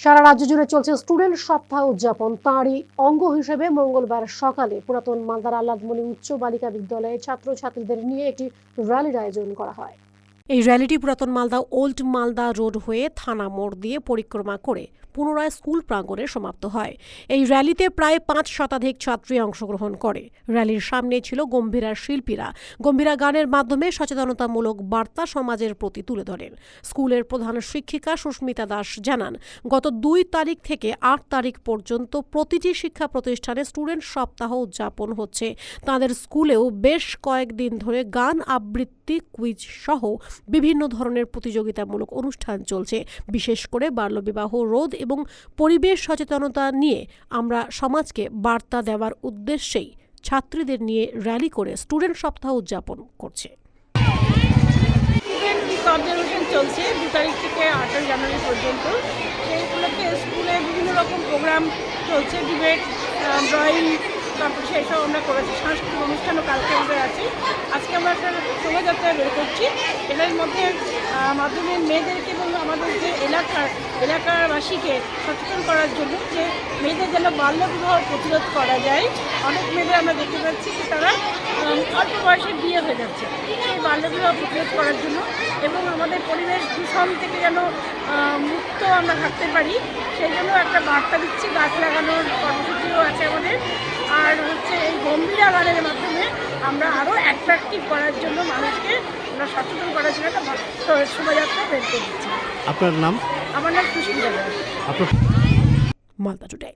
সারা রাজ্য জুড়ে চলছে স্টুডেন্ট সপ্তাহ উদযাপন। তাঁরই অঙ্গ হিসেবে মঙ্গলবার সকালে পুরাতন মালদার আল্লাদমণি উচ্চ বালিকা বিদ্যালয়ে ছাত্রছাত্রীদের নিয়ে একটি র্যালির আয়োজন করা হয়। এই র্যালিটি পুরাতন মালদা, ওল্ড মালদা রোড হয়ে থানা মোড় দিয়ে পরিক্রমা করে পুনরায় স্কুল প্রাঙ্গণে সমাপ্ত হয়। এই র্যালিতে প্রায় পাঁচ শতাধিক ছাত্রী অংশগ্রহণ করে। র্যালির সামনে ছিল গম্ভীরা শিল্পীরা। গম্ভীরা গানের মাধ্যমে সচেতনতামূলক বার্তা সমাজের প্রতি তুলে ধরেন। স্কুলের প্রধান শিক্ষিকা সুস্মিতা দাস জানান, গত দুই তারিখ থেকে আট তারিখ পর্যন্ত প্রতিটি শিক্ষা প্রতিষ্ঠানে স্টুডেন্ট সপ্তাহ উদযাপন হচ্ছে। তাদের স্কুলেও বেশ কয়েকদিন ধরে গান আবৃত্তি, কুইজ সহ বিভিন্ন ধরনের প্রতিযোগিতামূলক অনুষ্ঠান চলছে। বিশেষ করে বাল্যবিবাহ, রোধ এবং পরিবেশ সচেতনতা নিয়ে আমরা সমাজকে বার্তা দেওয়ার উদ্দেশ্যেই ছাত্রীদের নিয়ে র্যালি করে স্টুডেন্ট সপ্তাহ উদযাপন করছে। অবজারভেশন চলছে, দু তারিখ থেকে আঠারো জানুয়ারি পর্যন্ত। সেইগুলোকে স্কুলে বিভিন্ন রকম প্রোগ্রাম চলছে ডিবেট ড্রয়িং তারপর সেসব আমরা করেছি। সাংস্কৃতিক অনুষ্ঠানও কালকে আমাদের আছে। আজকে আমরা একটা শোভাযাত্রা বের করছি। এটার মধ্যে মাধ্যমে মেয়েদেরকে এবং আমাদের যে এলাকার এলাকাবাসীকে সচেতন করার জন্য যে মেয়েদের যেন বাল্যবিবাহ প্রতিরোধ করা যায়। অনেক মেয়েদের আমরা দেখতে পাচ্ছি যে তারা অল্প বয়সে বিয়ে হয়ে যাচ্ছে। সেই বাল্যবিবাহ প্রতিরোধ করার জন্য এবং আমাদের পরিবেশ দূষণ থেকে যেন মুক্ত আমরা থাকতে পারি, সেই জন্য একটা বার্তা দিচ্ছি। গাছ লাগানোর কর্মসূচিও আছে আমাদের। আর হচ্ছে এই গম্ভীরা গানের মাধ্যমে আমরা আরও অ্যাট্রাকটিভ করার জন্য মানুষকে আমরা সচেতন করার জন্য একটা শোভাযাত্রা বের করে দিচ্ছি। আপনার নাম? আমার নাম খুশি আপনার মালদা টুডে